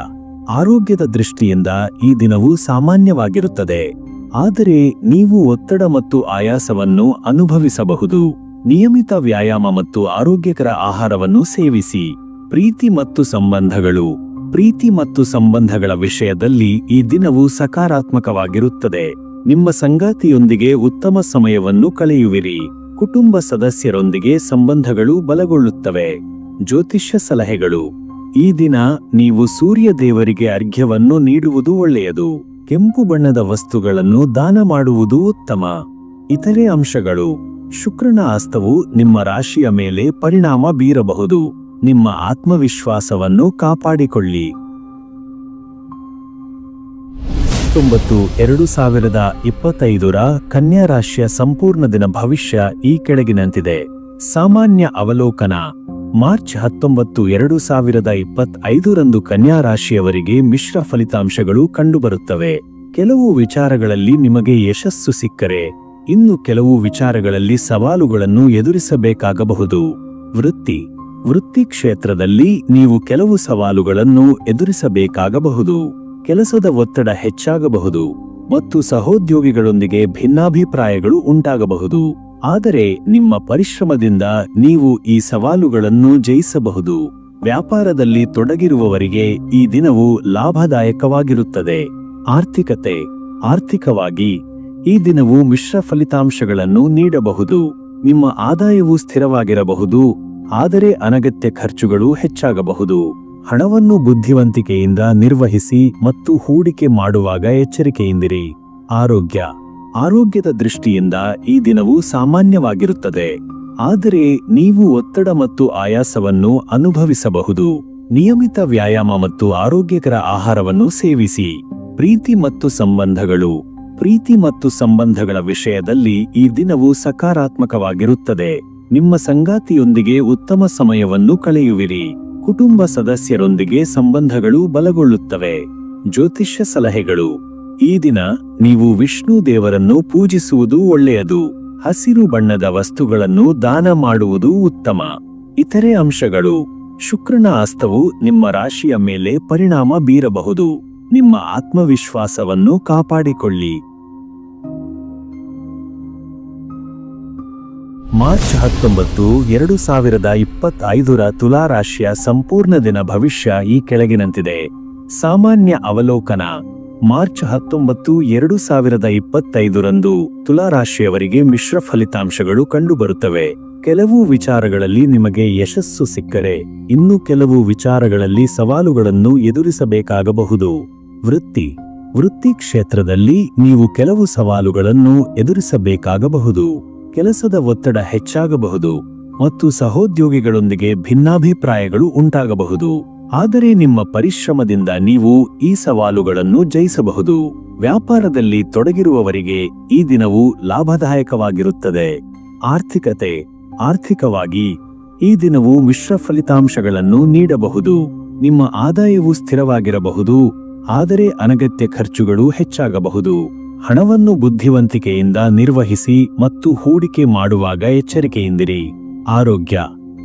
ಆರೋಗ್ಯದ ದೃಷ್ಟಿಯಿಂದ ಈ ದಿನವು ಸಾಮಾನ್ಯವಾಗಿರುತ್ತದೆ. ಆದರೆ ನೀವು ಒತ್ತಡ ಮತ್ತು ಆಯಾಸವನ್ನು ಅನುಭವಿಸಬಹುದು. ನಿಯಮಿತ ವ್ಯಾಯಾಮ ಮತ್ತು ಆರೋಗ್ಯಕರ ಆಹಾರವನ್ನು ಸೇವಿಸಿ. ಪ್ರೀತಿ ಮತ್ತು ಸಂಬಂಧಗಳು. ಪ್ರೀತಿ ಮತ್ತು ಸಂಬಂಧಗಳ ವಿಷಯದಲ್ಲಿ ಈ ದಿನವು ಸಕಾರಾತ್ಮಕವಾಗಿರುತ್ತದೆ. ನಿಮ್ಮ ಸಂಗಾತಿಯೊಂದಿಗೆ ಉತ್ತಮ ಸಮಯವನ್ನು ಕಳೆಯುವಿರಿ. ಕುಟುಂಬ ಸದಸ್ಯರೊಂದಿಗೆ ಸಂಬಂಧಗಳು ಬಲಗೊಳ್ಳುತ್ತವೆ. ಜ್ಯೋತಿಷ್ಯ ಸಲಹೆಗಳು. ಈ ದಿನ ನೀವು ಸೂರ್ಯ ದೇವರಿಗೆ ಅರ್ಘ್ಯವನ್ನು ನೀಡುವುದು ಒಳ್ಳೆಯದು. ಕೆಂಪು ಬಣ್ಣದ ವಸ್ತುಗಳನ್ನು ದಾನ ಮಾಡುವುದು ಉತ್ತಮ. ಇತರೆ ಅಂಶಗಳು. ಶುಕ್ರನ ಆಸ್ತವು ನಿಮ್ಮ ರಾಶಿಯ ಮೇಲೆ ಪರಿಣಾಮ ಬೀರಬಹುದು. ನಿಮ್ಮ ಆತ್ಮವಿಶ್ವಾಸವನ್ನು ಕಾಪಾಡಿಕೊಳ್ಳಿ. ಹತ್ತೊಂಬತ್ತು ಎರಡು ಸಾವಿರದ ಇಪ್ಪತ್ತೈದರ ಕನ್ಯಾ ರಾಶಿಯ ಸಂಪೂರ್ಣ ದಿನ ಭವಿಷ್ಯ ಈ ಕೆಳಗಿನಂತಿದೆ. ಸಾಮಾನ್ಯ ಅವಲೋಕನ. ಮಾರ್ಚ್ ಹತ್ತೊಂಬತ್ತು ಎರಡು ಸಾವಿರದ ಇಪ್ಪತ್ತೈದರಂದು ಕನ್ಯಾ ರಾಶಿಯವರಿಗೆ ಮಿಶ್ರ ಫಲಿತಾಂಶಗಳು ಕಂಡುಬರುತ್ತವೆ. ಕೆಲವು ವಿಚಾರಗಳಲ್ಲಿ ನಿಮಗೆ ಯಶಸ್ಸು ಸಿಕ್ಕರೆ. ಇನ್ನು ಕೆಲವು ವಿಚಾರಗಳಲ್ಲಿ ಸವಾಲುಗಳನ್ನು ಎದುರಿಸಬೇಕಾಗಬಹುದು. ವೃತ್ತಿ. ವೃತ್ತಿ ಕ್ಷೇತ್ರದಲ್ಲಿ ನೀವು ಕೆಲವು ಸವಾಲುಗಳನ್ನು ಎದುರಿಸಬೇಕಾಗಬಹುದು. ಕೆಲಸದ ಒತ್ತಡ ಹೆಚ್ಚಾಗಬಹುದು. ಮತ್ತು ಸಹೋದ್ಯೋಗಿಗಳೊಂದಿಗೆ ಭಿನ್ನಾಭಿಪ್ರಾಯಗಳು ಉಂಟಾಗಬಹುದು. ಆದರೆ ನಿಮ್ಮ ಪರಿಶ್ರಮದಿಂದ ನೀವು ಈ ಸವಾಲುಗಳನ್ನು ಜಯಿಸಬಹುದು. ವ್ಯಾಪಾರದಲ್ಲಿ ತೊಡಗಿರುವವರಿಗೆ ಈ ದಿನವು ಲಾಭದಾಯಕವಾಗಿರುತ್ತದೆ. ಆರ್ಥಿಕತೆ, ಆರ್ಥಿಕವಾಗಿ ಈ ದಿನವು ಮಿಶ್ರ ಫಲಿತಾಂಶಗಳನ್ನು ನೀಡಬಹುದು. ನಿಮ್ಮ ಆದಾಯವು ಸ್ಥಿರವಾಗಿರಬಹುದು, ಆದರೆ ಅನಗತ್ಯ ಖರ್ಚುಗಳು ಹೆಚ್ಚಾಗಬಹುದು. ಹಣವನ್ನು ಬುದ್ಧಿವಂತಿಕೆಯಿಂದ ನಿರ್ವಹಿಸಿ ಮತ್ತು ಹೂಡಿಕೆ ಮಾಡುವಾಗ ಎಚ್ಚರಿಕೆಯಿಂದಿರಿ. ಆರೋಗ್ಯ. ಆರೋಗ್ಯದ ದೃಷ್ಟಿಯಿಂದ ಈ ದಿನವು ಸಾಮಾನ್ಯವಾಗಿರುತ್ತದೆ. ಆದರೆ ನೀವು ಒತ್ತಡ ಮತ್ತು ಆಯಾಸವನ್ನು ಅನುಭವಿಸಬಹುದು. ನಿಯಮಿತ ವ್ಯಾಯಾಮ ಮತ್ತು ಆರೋಗ್ಯಕರ ಆಹಾರವನ್ನು ಸೇವಿಸಿ. ಪ್ರೀತಿ ಮತ್ತು ಸಂಬಂಧಗಳು. ಪ್ರೀತಿ ಮತ್ತು ಸಂಬಂಧಗಳ ವಿಷಯದಲ್ಲಿ ಈ ದಿನವು ಸಕಾರಾತ್ಮಕವಾಗಿರುತ್ತದೆ. ನಿಮ್ಮ ಸಂಗಾತಿಯೊಂದಿಗೆ ಉತ್ತಮ ಸಮಯವನ್ನು ಕಳೆಯುವಿರಿ. ಕುಟುಂಬ ಸದಸ್ಯರೊಂದಿಗೆ ಸಂಬಂಧಗಳು ಬಲಗೊಳ್ಳುತ್ತವೆ. ಜ್ಯೋತಿಷ್ಯ ಸಲಹೆಗಳು. ಈ ದಿನ ನೀವು ವಿಷ್ಣು ದೇವರನ್ನು ಪೂಜಿಸುವುದು ಒಳ್ಳೆಯದು. ಹಸಿರು ಬಣ್ಣದ ವಸ್ತುಗಳನ್ನು ದಾನ ಮಾಡುವುದು ಉತ್ತಮ. ಇತರೆ ಅಂಶಗಳು. ಶುಕ್ರನ ಅಸ್ತವು ನಿಮ್ಮ ರಾಶಿಯ ಮೇಲೆ ಪರಿಣಾಮ ಬೀರಬಹುದು. ನಿಮ್ಮ ಆತ್ಮವಿಶ್ವಾಸವನ್ನು ಕಾಪಾಡಿಕೊಳ್ಳಿ. ಮಾರ್ಚ್ ಹತ್ತೊಂಬತ್ತು, ಎರಡು ಸಾವಿರದ ಇಪ್ಪತ್ತೈದರ ತುಲಾರಾಶಿಯ ಸಂಪೂರ್ಣ ದಿನ ಭವಿಷ್ಯ ಈ ಕೆಳಗಿನಂತಿದೆ. ಸಾಮಾನ್ಯ ಅವಲೋಕನ. ಮಾರ್ಚ್ ಹತ್ತೊಂಬತ್ತು ಎರಡು ಸಾವಿರದ ಇಪ್ಪತ್ತೈದರಂದು ತುಲಾರಾಶಿಯವರಿಗೆ ಮಿಶ್ರ ಫಲಿತಾಂಶಗಳು ಕಂಡುಬರುತ್ತವೆ. ಕೆಲವು ವಿಚಾರಗಳಲ್ಲಿ ನಿಮಗೆ ಯಶಸ್ಸು ಸಿಕ್ಕರೆ, ಇನ್ನು ಕೆಲವು ವಿಚಾರಗಳಲ್ಲಿ ಸವಾಲುಗಳನ್ನು ಎದುರಿಸಬೇಕಾಗಬಹುದು. ವೃತ್ತಿ. ವೃತ್ತಿ ಕ್ಷೇತ್ರದಲ್ಲಿ ನೀವು ಕೆಲವು ಸವಾಲುಗಳನ್ನು ಎದುರಿಸಬೇಕಾಗಬಹುದು. ಕೆಲಸದ ಒತ್ತಡ ಹೆಚ್ಚಾಗಬಹುದು ಮತ್ತು ಸಹೋದ್ಯೋಗಿಗಳೊಂದಿಗೆ ಭಿನ್ನಾಭಿಪ್ರಾಯಗಳು ಉಂಟಾಗಬಹುದು. ಆದರೆ ನಿಮ್ಮ ಪರಿಶ್ರಮದಿಂದ ನೀವು ಈ ಸವಾಲುಗಳನ್ನು ಜಯಿಸಬಹುದು. ವ್ಯಾಪಾರದಲ್ಲಿ ತೊಡಗಿರುವವರಿಗೆ ಈ ದಿನವು ಲಾಭದಾಯಕವಾಗಿರುತ್ತದೆ. ಆರ್ಥಿಕತೆ, ಆರ್ಥಿಕವಾಗಿ ಈ ದಿನವು ಮಿಶ್ರ ಫಲಿತಾಂಶಗಳನ್ನು ನೀಡಬಹುದು. ನಿಮ್ಮ ಆದಾಯವು ಸ್ಥಿರವಾಗಿರಬಹುದು, ಆದರೆ ಅನಗತ್ಯ ಖರ್ಚುಗಳು ಹೆಚ್ಚಾಗಬಹುದು. ಹಣವನ್ನು ಬುದ್ಧಿವಂತಿಕೆಯಿಂದ ನಿರ್ವಹಿಸಿ ಮತ್ತು ಹೂಡಿಕೆ ಮಾಡುವಾಗ ಎಚ್ಚರಿಕೆಯಿಂದಿರಿ. ಆರೋಗ್ಯ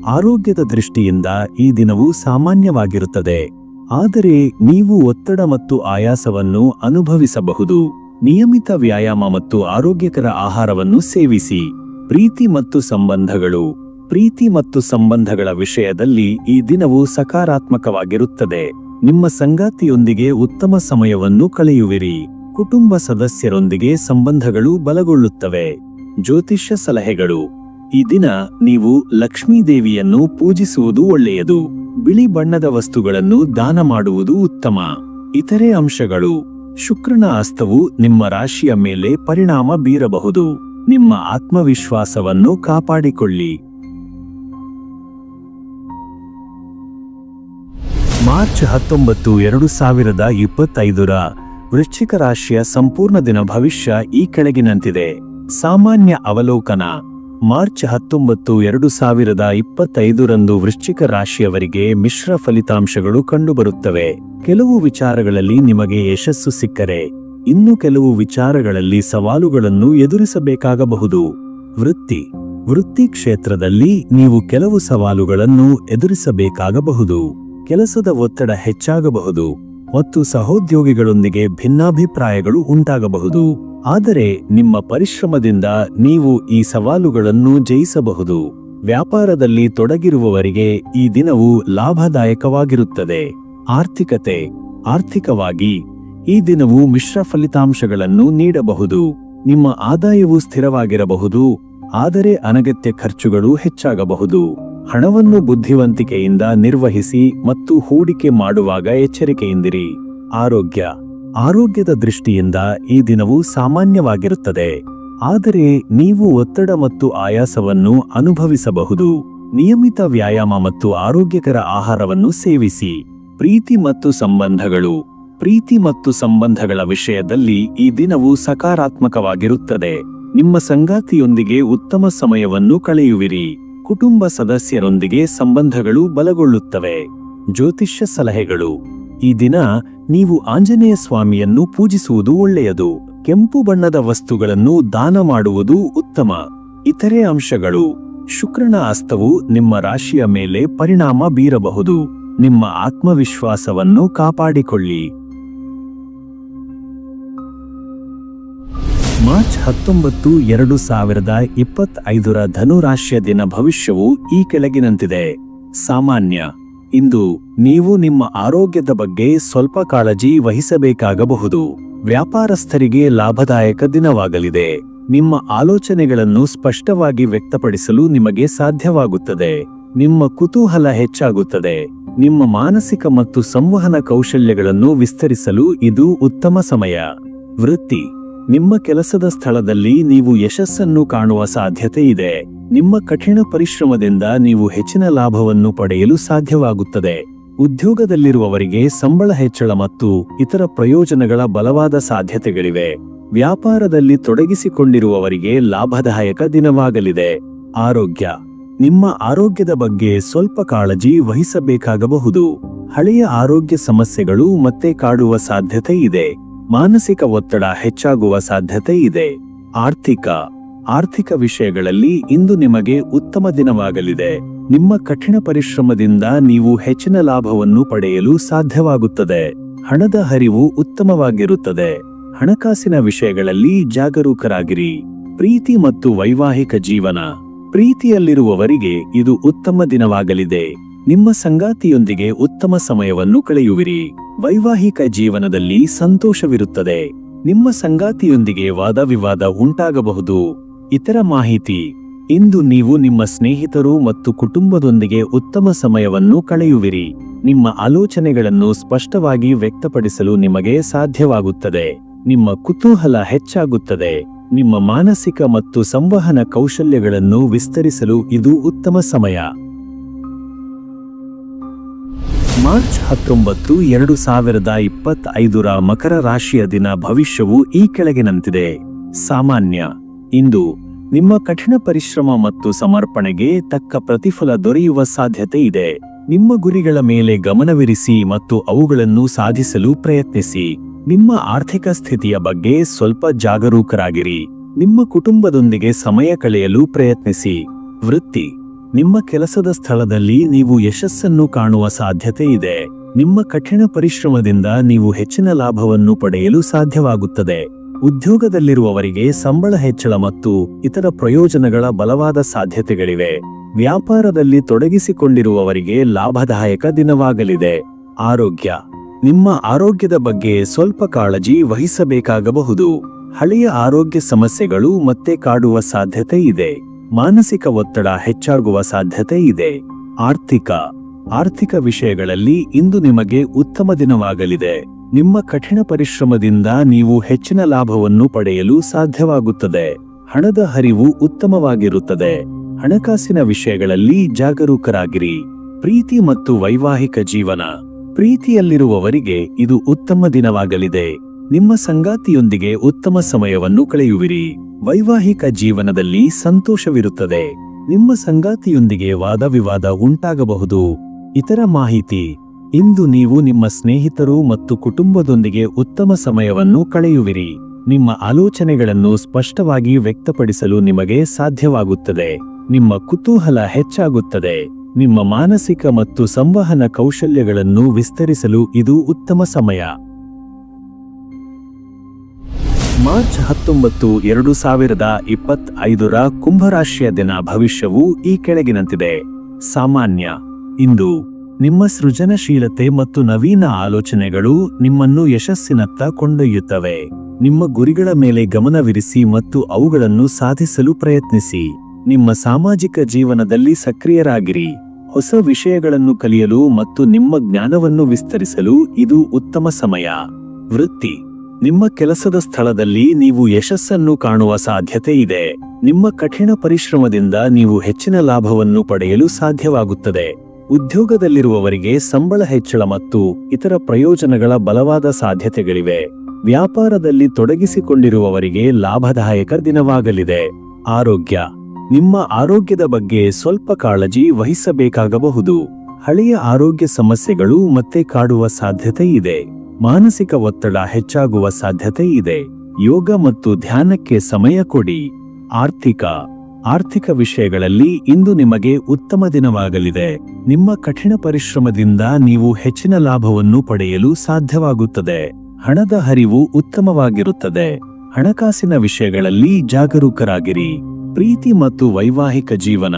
ಆರೋಗ್ಯದ ದೃಷ್ಟಿಯಿಂದ ಈ ದಿನವು ಸಾಮಾನ್ಯವಾಗಿರುತ್ತದೆ. ಆದರೆ ನೀವು ಒತ್ತಡ ಮತ್ತು ಆಯಾಸವನ್ನು ಅನುಭವಿಸಬಹುದು. ನಿಯಮಿತ ವ್ಯಾಯಾಮ ಮತ್ತು ಆರೋಗ್ಯಕರ ಆಹಾರವನ್ನು ಸೇವಿಸಿ. ಪ್ರೀತಿ ಮತ್ತು ಸಂಬಂಧಗಳು. ಪ್ರೀತಿ ಮತ್ತು ಸಂಬಂಧಗಳ ವಿಷಯದಲ್ಲಿ ಈ ದಿನವು ಸಕಾರಾತ್ಮಕವಾಗಿರುತ್ತದೆ. ನಿಮ್ಮ ಸಂಗಾತಿಯೊಂದಿಗೆ ಉತ್ತಮ ಸಮಯವನ್ನು ಕಳೆಯುವಿರಿ. ಕುಟುಂಬ ಸದಸ್ಯರೊಂದಿಗೆ ಸಂಬಂಧಗಳು ಬಲಗೊಳ್ಳುತ್ತವೆ. ಜ್ಯೋತಿಷ್ಯ ಸಲಹೆಗಳು. ಈ ದಿನ ನೀವು ಲಕ್ಷ್ಮೀದೇವಿಯನ್ನು ಪೂಜಿಸುವುದು ಒಳ್ಳೆಯದು. ಬಿಳಿ ಬಣ್ಣದ ವಸ್ತುಗಳನ್ನು ದಾನ ಮಾಡುವುದು ಉತ್ತಮ. ಇತರೆ ಅಂಶಗಳು. ಶುಕ್ರನ ಅಸ್ತವು ನಿಮ್ಮ ರಾಶಿಯ ಮೇಲೆ ಪರಿಣಾಮ ಬೀರಬಹುದು. ನಿಮ್ಮ ಆತ್ಮವಿಶ್ವಾಸವನ್ನು ಕಾಪಾಡಿಕೊಳ್ಳಿ. ಮಾರ್ಚ್ ಹತ್ತೊಂಬತ್ತು, ಎರಡು ಸಾವಿರದ ಇಪ್ಪತ್ತೈದರ ವೃಶ್ಚಿಕ ರಾಶಿಯ ಸಂಪೂರ್ಣ ದಿನ ಭವಿಷ್ಯ ಈ ಕೆಳಗಿನಂತಿದೆ. ಸಾಮಾನ್ಯ ಅವಲೋಕನ. ಮಾರ್ಚ್ ಹತ್ತೊಂಬತ್ತು ಎರಡು ಸಾವಿರದ ಇಪ್ಪತ್ತೈದರಂದು ವೃಶ್ಚಿಕ ರಾಶಿಯವರಿಗೆ ಮಿಶ್ರ ಫಲಿತಾಂಶಗಳು ಕಂಡುಬರುತ್ತವೆ. ಕೆಲವು ವಿಚಾರಗಳಲ್ಲಿ ನಿಮಗೆ ಯಶಸ್ಸು ಸಿಕ್ಕರೆ. ಇನ್ನು ಕೆಲವು ವಿಚಾರಗಳಲ್ಲಿ ಸವಾಲುಗಳನ್ನು ಎದುರಿಸಬೇಕಾಗಬಹುದು. ವೃತ್ತಿ. ವೃತ್ತಿ ಕ್ಷೇತ್ರದಲ್ಲಿ ನೀವು ಕೆಲವು ಸವಾಲುಗಳನ್ನು ಎದುರಿಸಬೇಕಾಗಬಹುದು. ಕೆಲಸದ ಒತ್ತಡ ಹೆಚ್ಚಾಗಬಹುದು. ಮತ್ತು ಸಹೋದ್ಯೋಗಿಗಳೊಂದಿಗೆ ಭಿನ್ನಾಭಿಪ್ರಾಯಗಳು ಉಂಟಾಗಬಹುದು. ಆದರೆ ನಿಮ್ಮ ಪರಿಶ್ರಮದಿಂದ ನೀವು ಈ ಸವಾಲುಗಳನ್ನು ಜಯಿಸಬಹುದು. ವ್ಯಾಪಾರದಲ್ಲಿ ತೊಡಗಿರುವವರಿಗೆ ಈ ದಿನವು ಲಾಭದಾಯಕವಾಗಿರುತ್ತದೆ. ಆರ್ಥಿಕತೆ, ಆರ್ಥಿಕವಾಗಿ ಈ ದಿನವು ಮಿಶ್ರ ಫಲಿತಾಂಶಗಳನ್ನು ನೀಡಬಹುದು. ನಿಮ್ಮ ಆದಾಯವು ಸ್ಥಿರವಾಗಿರಬಹುದು, ಆದರೆ ಅನಗತ್ಯ ಖರ್ಚುಗಳು ಹೆಚ್ಚಾಗಬಹುದು. ಹಣವನ್ನು ಬುದ್ಧಿವಂತಿಕೆಯಿಂದ ನಿರ್ವಹಿಸಿ ಮತ್ತು ಹೂಡಿಕೆ ಮಾಡುವಾಗ ಎಚ್ಚರಿಕೆಯಿಂದಿರಿ. ಆರೋಗ್ಯ ಆರೋಗ್ಯದ ದೃಷ್ಟಿಯಿಂದ ಈ ದಿನವು ಸಾಮಾನ್ಯವಾಗಿರುತ್ತದೆ. ಆದರೆ ನೀವು ಒತ್ತಡ ಮತ್ತು ಆಯಾಸವನ್ನು ಅನುಭವಿಸಬಹುದು. ನಿಯಮಿತ ವ್ಯಾಯಾಮ ಮತ್ತು ಆರೋಗ್ಯಕರ ಆಹಾರವನ್ನು ಸೇವಿಸಿ. ಪ್ರೀತಿ ಮತ್ತು ಸಂಬಂಧಗಳು. ಪ್ರೀತಿ ಮತ್ತು ಸಂಬಂಧಗಳ ವಿಷಯದಲ್ಲಿ ಈ ದಿನವು ಸಕಾರಾತ್ಮಕವಾಗಿರುತ್ತದೆ. ನಿಮ್ಮ ಸಂಗಾತಿಯೊಂದಿಗೆ ಉತ್ತಮ ಸಮಯವನ್ನು ಕಳೆಯುವಿರಿ. ಕುಟುಂಬ ಸದಸ್ಯರೊಂದಿಗೆ ಸಂಬಂಧಗಳು ಬಲಗೊಳ್ಳುತ್ತವೆ. ಜ್ಯೋತಿಷ್ಯ ಸಲಹೆಗಳು. ಈ ದಿನ ನೀವು ಆಂಜನೇಯ ಸ್ವಾಮಿಯನ್ನು ಪೂಜಿಸುವುದು ಒಳ್ಳೆಯದು. ಕೆಂಪು ಬಣ್ಣದ ವಸ್ತುಗಳನ್ನು ದಾನ ಮಾಡುವುದು ಉತ್ತಮ. ಇತರೆ ಅಂಶಗಳು. ಶುಕ್ರನ ಅಸ್ತವು ನಿಮ್ಮ ರಾಶಿಯ ಮೇಲೆ ಪರಿಣಾಮ ಬೀರಬಹುದು. ನಿಮ್ಮ ಆತ್ಮವಿಶ್ವಾಸವನ್ನು ಕಾಪಾಡಿಕೊಳ್ಳಿ. ಮಾರ್ಚ್ ಹತ್ತೊಂಬತ್ತು, ಎರಡು ಸಾವಿರದ ಇಪ್ಪತ್ತೈದರ ಧನುರಾಶಿಯ ದಿನ ಭವಿಷ್ಯವು ಈ ಕೆಳಗಿನಂತಿದೆ. ಸಾಮಾನ್ಯ ಇಂದು ನೀವು ನಿಮ್ಮ ಆರೋಗ್ಯದ ಬಗ್ಗೆ ಸ್ವಲ್ಪ ಕಾಳಜಿ ವಹಿಸಬೇಕಾಗಬಹುದು. ವ್ಯಾಪಾರಸ್ಥರಿಗೆ ಲಾಭದಾಯಕ ದಿನವಾಗಲಿದೆ. ನಿಮ್ಮ ಆಲೋಚನೆಗಳನ್ನು ಸ್ಪಷ್ಟವಾಗಿ ವ್ಯಕ್ತಪಡಿಸಲು ನಿಮಗೆ ಸಾಧ್ಯವಾಗುತ್ತದೆ. ನಿಮ್ಮ ಕುತೂಹಲ ಹೆಚ್ಚಾಗುತ್ತದೆ. ನಿಮ್ಮ ಮಾನಸಿಕ ಮತ್ತು ಸಂವಹನ ಕೌಶಲ್ಯಗಳನ್ನು ವಿಸ್ತರಿಸಲು ಇದು ಉತ್ತಮ ಸಮಯ. ವೃತ್ತಿ. ನಿಮ್ಮ ಕೆಲಸದ ಸ್ಥಳದಲ್ಲಿ ನೀವು ಯಶಸ್ಸನ್ನು ಕಾಣುವ ಸಾಧ್ಯತೆ ಇದೆ. ನಿಮ್ಮ ಕಠಿಣ ಪರಿಶ್ರಮದಿಂದ ನೀವು ಹೆಚ್ಚಿನ ಲಾಭವನ್ನು ಪಡೆಯಲು ಸಾಧ್ಯವಾಗುತ್ತದೆ. ಉದ್ಯೋಗದಲ್ಲಿರುವವರಿಗೆ ಸಂಬಳ ಹೆಚ್ಚಳ ಮತ್ತು ಇತರ ಪ್ರಯೋಜನಗಳ ಬಲವಾದ ಸಾಧ್ಯತೆಗಳಿವೆ. ವ್ಯಾಪಾರದಲ್ಲಿ ತೊಡಗಿಸಿಕೊಂಡಿರುವವರಿಗೆ ಲಾಭದಾಯಕ ದಿನವಾಗಲಿದೆ. ಆರೋಗ್ಯ. ನಿಮ್ಮ ಆರೋಗ್ಯದ ಬಗ್ಗೆ ಸ್ವಲ್ಪ ಕಾಳಜಿ ವಹಿಸಬೇಕಾಗಬಹುದು. ಹಳೆಯ ಆರೋಗ್ಯ ಸಮಸ್ಯೆಗಳು ಮತ್ತೆ ಕಾಡುವ ಸಾಧ್ಯತೆ ಇದೆ. ಮಾನಸಿಕ ಒತ್ತಡ ಹೆಚ್ಚಾಗುವ ಸಾಧ್ಯತೆ ಇದೆ. ಆರ್ಥಿಕ ಆರ್ಥಿಕ ವಿಷಯಗಳಲ್ಲಿ ಇಂದು ನಿಮಗೆ ಉತ್ತಮ ದಿನವಾಗಲಿದೆ. ನಿಮ್ಮ ಕಠಿಣ ಪರಿಶ್ರಮದಿಂದ ನೀವು ಹೆಚ್ಚಿನ ಲಾಭವನ್ನು ಪಡೆಯಲು ಸಾಧ್ಯವಾಗುತ್ತದೆ. ಹಣದ ಹರಿವು ಉತ್ತಮವಾಗಿರುತ್ತದೆ. ಹಣಕಾಸಿನ ವಿಷಯಗಳಲ್ಲಿ ಜಾಗರೂಕರಾಗಿರಿ. ಪ್ರೀತಿ ಮತ್ತು ವೈವಾಹಿಕ ಜೀವನ. ಪ್ರೀತಿಯಲ್ಲಿರುವವರಿಗೆ ಇದು ಉತ್ತಮ ದಿನವಾಗಲಿದೆ. ನಿಮ್ಮ ಸಂಗಾತಿಯೊಂದಿಗೆ ಉತ್ತಮ ಸಮಯವನ್ನು ಕಳೆಯುವಿರಿ. ವೈವಾಹಿಕ ಜೀವನದಲ್ಲಿ ಸಂತೋಷವಿರುತ್ತದೆ. ನಿಮ್ಮ ಸಂಗಾತಿಯೊಂದಿಗೆ ವಾದವಿವಾದ ಉಂಟಾಗಬಹುದು. ಇತರ ಮಾಹಿತಿ, ಇಂದು ನೀವು ನಿಮ್ಮ ಸ್ನೇಹಿತರು ಮತ್ತು ಕುಟುಂಬದೊಂದಿಗೆ ಉತ್ತಮ ಸಮಯವನ್ನು ಕಳೆಯುವಿರಿ. ನಿಮ್ಮ ಆಲೋಚನೆಗಳನ್ನು ಸ್ಪಷ್ಟವಾಗಿ ವ್ಯಕ್ತಪಡಿಸಲು ನಿಮಗೆ ಸಾಧ್ಯವಾಗುತ್ತದೆ. ನಿಮ್ಮ ಕುತೂಹಲ ಹೆಚ್ಚಾಗುತ್ತದೆ. ನಿಮ್ಮ ಮಾನಸಿಕ ಮತ್ತು ಸಂವಹನ ಕೌಶಲ್ಯಗಳನ್ನು ವಿಸ್ತರಿಸಲು ಇದು ಉತ್ತಮ ಸಮಯ. ಮಾರ್ಚ್ ಹತ್ತೊಂಬತ್ತು, ಎರಡು ಸಾವಿರದ ಇಪ್ಪತ್ತೈದರ ಮಕರ ರಾಶಿಯ ದಿನ ಭವಿಷ್ಯವು ಈ ಕೆಳಗಿನಂತಿದೆ ಸಾಮಾನ್ಯ, ಇಂದು ನಿಮ್ಮ ಕಠಿಣ ಪರಿಶ್ರಮ ಮತ್ತು ಸಮರ್ಪಣೆಗೆ ತಕ್ಕ ಪ್ರತಿಫಲ ದೊರೆಯುವ ಸಾಧ್ಯತೆ ಇದೆ. ನಿಮ್ಮ ಗುರಿಗಳ ಮೇಲೆ ಗಮನವಿರಿಸಿ ಮತ್ತು ಅವುಗಳನ್ನು ಸಾಧಿಸಲು ಪ್ರಯತ್ನಿಸಿ. ನಿಮ್ಮ ಆರ್ಥಿಕ ಸ್ಥಿತಿಯ ಬಗ್ಗೆ ಸ್ವಲ್ಪ ಜಾಗರೂಕರಾಗಿರಿ. ನಿಮ್ಮ ಕುಟುಂಬದೊಂದಿಗೆ ಸಮಯ ಕಳೆಯಲು ಪ್ರಯತ್ನಿಸಿ. ವೃತ್ತಿ ನಿಮ್ಮ ಕೆಲಸದ ಸ್ಥಳದಲ್ಲಿ ನೀವು ಯಶಸ್ಸನ್ನು ಕಾಣುವ ಸಾಧ್ಯತೆ ಇದೆ. ನಿಮ್ಮ ಕಠಿಣ ಪರಿಶ್ರಮದಿಂದ ನೀವು ಹೆಚ್ಚಿನ ಲಾಭವನ್ನು ಪಡೆಯಲು ಸಾಧ್ಯವಾಗುತ್ತದೆ. ಉದ್ಯೋಗದಲ್ಲಿರುವವರಿಗೆ ಸಂಬಳ ಹೆಚ್ಚಳ ಮತ್ತು ಇತರ ಪ್ರಯೋಜನಗಳ ಬಲವಾದ ಸಾಧ್ಯತೆಗಳಿವೆ. ವ್ಯಾಪಾರದಲ್ಲಿ ತೊಡಗಿಸಿಕೊಂಡಿರುವವರಿಗೆ ಲಾಭದಾಯಕ ದಿನವಾಗಲಿದೆ. ಆರೋಗ್ಯ. ನಿಮ್ಮ ಆರೋಗ್ಯದ ಬಗ್ಗೆ ಸ್ವಲ್ಪ ಕಾಳಜಿ ವಹಿಸಬೇಕಾಗಬಹುದು. ಹಳೆಯ ಆರೋಗ್ಯ ಸಮಸ್ಯೆಗಳು ಮತ್ತೆ ಕಾಡುವ ಸಾಧ್ಯತೆ ಇದೆ. ಮಾನಸಿಕ ಒತ್ತಡ ಹೆಚ್ಚಾಗುವ ಸಾಧ್ಯತೆ ಇದೆ. ಆರ್ಥಿಕ ಆರ್ಥಿಕ ವಿಷಯಗಳಲ್ಲಿ ಇಂದು ನಿಮಗೆ ಉತ್ತಮ ದಿನವಾಗಲಿದೆ. ನಿಮ್ಮ ಕಠಿಣ ಪರಿಶ್ರಮದಿಂದ ನೀವು ಹೆಚ್ಚಿನ ಲಾಭವನ್ನು ಪಡೆಯಲು ಸಾಧ್ಯವಾಗುತ್ತದೆ. ಹಣದ ಹರಿವು ಉತ್ತಮವಾಗಿರುತ್ತದೆ. ಹಣಕಾಸಿನ ವಿಷಯಗಳಲ್ಲಿ ಜಾಗರೂಕರಾಗಿರಿ. ಪ್ರೀತಿ ಮತ್ತು ವೈವಾಹಿಕ ಜೀವನ. ಪ್ರೀತಿಯಲ್ಲಿರುವವರಿಗೆ ಇದು ಉತ್ತಮ ದಿನವಾಗಲಿದೆ. ನಿಮ್ಮ ಸಂಗಾತಿಯೊಂದಿಗೆ ಉತ್ತಮ ಸಮಯವನ್ನು ಕಳೆಯುವಿರಿ. ವೈವಾಹಿಕ ಜೀವನದಲ್ಲಿ ಸಂತೋಷವಿರುತ್ತದೆ. ನಿಮ್ಮ ಸಂಗಾತಿಯೊಂದಿಗೆ ವಾದವಿವಾದ ಉಂಟಾಗಬಹುದು. ಇತರ ಮಾಹಿತಿ, ಇಂದು ನೀವು ನಿಮ್ಮ ಸ್ನೇಹಿತರು ಮತ್ತು ಕುಟುಂಬದೊಂದಿಗೆ ಉತ್ತಮ ಸಮಯವನ್ನು ಕಳೆಯುವಿರಿ. ನಿಮ್ಮ ಆಲೋಚನೆಗಳನ್ನು ಸ್ಪಷ್ಟವಾಗಿ ವ್ಯಕ್ತಪಡಿಸಲು ನಿಮಗೆ ಸಾಧ್ಯವಾಗುತ್ತದೆ. ನಿಮ್ಮ ಕುತೂಹಲ ಹೆಚ್ಚಾಗುತ್ತದೆ. ನಿಮ್ಮ ಮಾನಸಿಕ ಮತ್ತು ಸಂವಹನ ಕೌಶಲ್ಯಗಳನ್ನು ವಿಸ್ತರಿಸಲು ಇದು ಉತ್ತಮ ಸಮಯ. ಮಾರ್ಚ್ ಹತ್ತೊಂಬತ್ತು ಎರಡು ಸಾವಿರದ ಇಪ್ಪತ್ತೈದರ ಕುಂಭರಾಶಿಯ ದಿನ ಭವಿಷ್ಯವು ಈ ಕೆಳಗಿನಂತಿದೆ. ಸಾಮಾನ್ಯ. ಇಂದು ನಿಮ್ಮ ಸೃಜನಶೀಲತೆ ಮತ್ತು ನವೀನ ಆಲೋಚನೆಗಳು ನಿಮ್ಮನ್ನು ಯಶಸ್ಸಿನತ್ತ ಕೊಂಡೊಯ್ಯುತ್ತವೆ. ನಿಮ್ಮ ಗುರಿಗಳ ಮೇಲೆ ಗಮನವಿರಿಸಿ ಮತ್ತು ಅವುಗಳನ್ನು ಸಾಧಿಸಲು ಪ್ರಯತ್ನಿಸಿ. ನಿಮ್ಮ ಸಾಮಾಜಿಕ ಜೀವನದಲ್ಲಿ ಸಕ್ರಿಯರಾಗಿರಿ. ಹೊಸ ವಿಷಯಗಳನ್ನು ಕಲಿಯಲು ಮತ್ತು ನಿಮ್ಮ ಜ್ಞಾನವನ್ನು ವಿಸ್ತರಿಸಲು ಇದು ಉತ್ತಮ ಸಮಯ. ವೃತ್ತಿ. ನಿಮ್ಮ ಕೆಲಸದ ಸ್ಥಳದಲ್ಲಿ ನೀವು ಯಶಸ್ಸನ್ನು ಕಾಣುವ ಸಾಧ್ಯತೆ ಇದೆ. ನಿಮ್ಮ ಕಠಿಣ ಪರಿಶ್ರಮದಿಂದ ನೀವು ಹೆಚ್ಚಿನ ಲಾಭವನ್ನು ಪಡೆಯಲು ಸಾಧ್ಯವಾಗುತ್ತದೆ. ಉದ್ಯೋಗದಲ್ಲಿರುವವರಿಗೆ ಸಂಬಳ ಹೆಚ್ಚಳ ಮತ್ತು ಇತರ ಪ್ರಯೋಜನಗಳ ಬಲವಾದ ಸಾಧ್ಯತೆಗಳಿವೆ. ವ್ಯಾಪಾರದಲ್ಲಿ ತೊಡಗಿಸಿಕೊಂಡಿರುವವರಿಗೆ ಲಾಭದಾಯಕ ದಿನವಾಗಲಿದೆ. ಆರೋಗ್ಯ. ನಿಮ್ಮ ಆರೋಗ್ಯದ ಬಗ್ಗೆ ಸ್ವಲ್ಪ ಕಾಳಜಿ ವಹಿಸಬೇಕಾಗಬಹುದು. ಹಳೆಯ ಆರೋಗ್ಯ ಸಮಸ್ಯೆಗಳು ಮತ್ತೆ ಕಾಡುವ ಸಾಧ್ಯತೆ ಇದೆ. ಮಾನಸಿಕ ಒತ್ತಡ ಹೆಚ್ಚಾಗುವ ಸಾಧ್ಯತೆ ಇದೆ. ಯೋಗ ಮತ್ತು ಧ್ಯಾನಕ್ಕೆ ಸಮಯ ಕೊಡಿ. ಆರ್ಥಿಕ ಆರ್ಥಿಕ ವಿಷಯಗಳಲ್ಲಿ ಇಂದು ನಿಮಗೆ ಉತ್ತಮ ದಿನವಾಗಲಿದೆ. ನಿಮ್ಮ ಕಠಿಣ ಪರಿಶ್ರಮದಿಂದ ನೀವು ಹೆಚ್ಚಿನ ಲಾಭವನ್ನು ಪಡೆಯಲು ಸಾಧ್ಯವಾಗುತ್ತದೆ. ಹಣದ ಹರಿವು ಉತ್ತಮವಾಗಿರುತ್ತದೆ. ಹಣಕಾಸಿನ ವಿಷಯಗಳಲ್ಲಿ ಜಾಗರೂಕರಾಗಿರಿ. ಪ್ರೀತಿ ಮತ್ತು ವೈವಾಹಿಕ ಜೀವನ.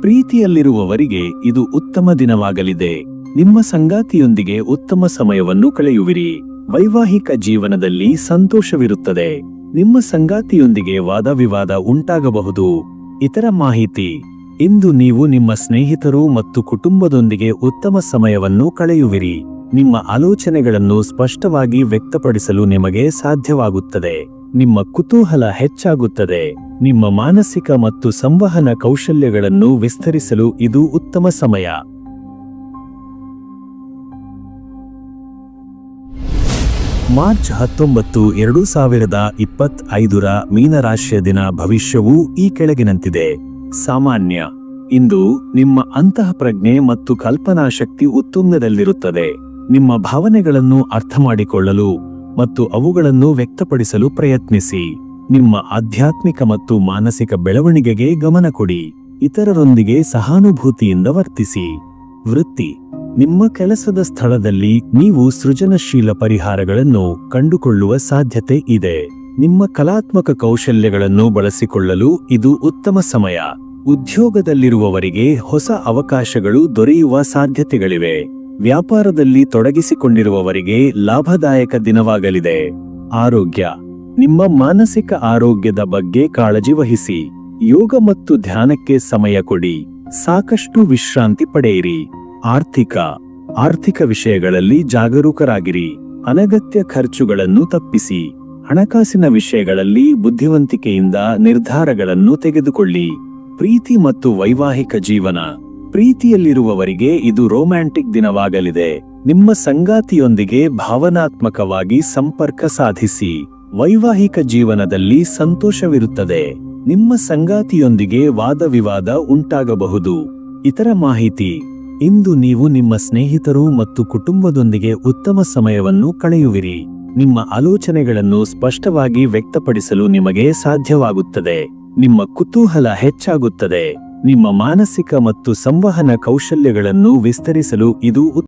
ಪ್ರೀತಿಯಲ್ಲಿರುವವರಿಗೆ ಇದು ಉತ್ತಮ ದಿನವಾಗಲಿದೆ. ನಿಮ್ಮ ಸಂಗಾತಿಯೊಂದಿಗೆ ಉತ್ತಮ ಸಮಯವನ್ನು ಕಳೆಯುವಿರಿ. ವೈವಾಹಿಕ ಜೀವನದಲ್ಲಿ ಸಂತೋಷವಿರುತ್ತದೆ. ನಿಮ್ಮ ಸಂಗಾತಿಯೊಂದಿಗೆ ವಾದವಿವಾದ ಉಂಟಾಗಬಹುದು. ಇತರ ಮಾಹಿತಿ, ಇಂದು ನೀವು ನಿಮ್ಮ ಸ್ನೇಹಿತರು ಮತ್ತು ಕುಟುಂಬದೊಂದಿಗೆ ಉತ್ತಮ ಸಮಯವನ್ನು ಕಳೆಯುವಿರಿ. ನಿಮ್ಮ ಆಲೋಚನೆಗಳನ್ನು ಸ್ಪಷ್ಟವಾಗಿ ವ್ಯಕ್ತಪಡಿಸಲು ನಿಮಗೆ ಸಾಧ್ಯವಾಗುತ್ತದೆ. ನಿಮ್ಮ ಕುತೂಹಲ ಹೆಚ್ಚಾಗುತ್ತದೆ. ನಿಮ್ಮ ಮಾನಸಿಕ ಮತ್ತು ಸಂವಹನ ಕೌಶಲ್ಯಗಳನ್ನು ವಿಸ್ತರಿಸಲು ಇದು ಉತ್ತಮ ಸಮಯ. ಮಾರ್ಚ್ ಹತ್ತೊಂಬತ್ತು ಎರಡು ಸಾವಿರದ ಇಪ್ಪತ್ತೈದರ ಮೀನರಾಶಿಯ ದಿನ ಭವಿಷ್ಯವು ಈ ಕೆಳಗಿನಂತಿದೆ. ಸಾಮಾನ್ಯ. ಇಂದು ನಿಮ್ಮ ಅಂತಃ ಪ್ರಜ್ಞೆ ಮತ್ತು ಕಲ್ಪನಾ ಶಕ್ತಿ ಉತ್ತುಂಗದಲ್ಲಿರುತ್ತದೆ. ನಿಮ್ಮ ಭಾವನೆಗಳನ್ನು ಅರ್ಥ ಮಾಡಿಕೊಳ್ಳಲು ಮತ್ತು ಅವುಗಳನ್ನು ವ್ಯಕ್ತಪಡಿಸಲು ಪ್ರಯತ್ನಿಸಿ. ನಿಮ್ಮ ಆಧ್ಯಾತ್ಮಿಕ ಮತ್ತು ಮಾನಸಿಕ ಬೆಳವಣಿಗೆಗೆ ಗಮನ ಕೊಡಿ. ಇತರರೊಂದಿಗೆ ಸಹಾನುಭೂತಿಯಿಂದ ವರ್ತಿಸಿ. ವೃತ್ತಿ. ನಿಮ್ಮ ಕೆಲಸದ ಸ್ಥಳದಲ್ಲಿ ನೀವು ಸೃಜನಶೀಲ ಪರಿಹಾರಗಳನ್ನು ಕಂಡುಕೊಳ್ಳುವ ಸಾಧ್ಯತೆ ಇದೆ. ನಿಮ್ಮ ಕಲಾತ್ಮಕ ಕೌಶಲ್ಯಗಳನ್ನು ಬಳಸಿಕೊಳ್ಳಲು ಇದು ಉತ್ತಮ ಸಮಯ. ಉದ್ಯೋಗದಲ್ಲಿರುವವರಿಗೆ ಹೊಸ ಅವಕಾಶಗಳು ದೊರೆಯುವ ಸಾಧ್ಯತೆಗಳಿವೆ. ವ್ಯಾಪಾರದಲ್ಲಿ ತೊಡಗಿಸಿಕೊಂಡಿರುವವರಿಗೆ ಲಾಭದಾಯಕ ದಿನವಾಗಲಿದೆ. ಆರೋಗ್ಯ. ನಿಮ್ಮ ಮಾನಸಿಕ ಆರೋಗ್ಯದ ಬಗ್ಗೆ ಕಾಳಜಿ ವಹಿಸಿ. ಯೋಗ ಮತ್ತು ಧ್ಯಾನಕ್ಕೆ ಸಮಯ ಕೊಡಿ. ಸಾಕಷ್ಟು ವಿಶ್ರಾಂತಿ ಪಡೆಯಿರಿ. ಆರ್ಥಿಕ ಆರ್ಥಿಕ ವಿಷಯಗಳಲ್ಲಿ ಜಾಗರೂಕರಾಗಿರಿ. ಅನಗತ್ಯ ಖರ್ಚುಗಳನ್ನು ತಪ್ಪಿಸಿ. ಹಣಕಾಸಿನ ವಿಷಯಗಳಲ್ಲಿ ಬುದ್ಧಿವಂತಿಕೆಯಿಂದ ನಿರ್ಧಾರಗಳನ್ನು ತೆಗೆದುಕೊಳ್ಳಿ. ಪ್ರೀತಿ ಮತ್ತು ವೈವಾಹಿಕ ಜೀವನ. ಪ್ರೀತಿಯಲ್ಲಿರುವವರಿಗೆ ಇದು ರೋಮ್ಯಾಂಟಿಕ್ ದಿನವಾಗಲಿದೆ. ನಿಮ್ಮ ಸಂಗಾತಿಯೊಂದಿಗೆ ಭಾವನಾತ್ಮಕವಾಗಿ ಸಂಪರ್ಕ ಸಾಧಿಸಿ. ವೈವಾಹಿಕ ಜೀವನದಲ್ಲಿ ಸಂತೋಷವಿರುತ್ತದೆ. ನಿಮ್ಮ ಸಂಗಾತಿಯೊಂದಿಗೆ ವಾದವಿವಾದ ಉಂಟಾಗಬಹುದು. ಇತರ ಮಾಹಿತಿ ಇಂದು ನೀವು ನಿಮ್ಮ ಸ್ನೇಹಿತರು ಮತ್ತು ಕುಟುಂಬದೊಂದಿಗೆ ಉತ್ತಮ ಸಮಯವನ್ನು ಕಳೆಯುವಿರಿ. ನಿಮ್ಮ ಆಲೋಚನೆಗಳನ್ನು ಸ್ಪಷ್ಟವಾಗಿ ವ್ಯಕ್ತಪಡಿಸಲು ನಿಮಗೆ ಸಾಧ್ಯವಾಗುತ್ತದೆ. ನಿಮ್ಮ ಕುತೂಹಲ ಹೆಚ್ಚಾಗುತ್ತದೆ. ನಿಮ್ಮ ಮಾನಸಿಕ ಮತ್ತು ಸಂವಹನ ಕೌಶಲ್ಯಗಳನ್ನು ವಿಸ್ತರಿಸಲು ಇದು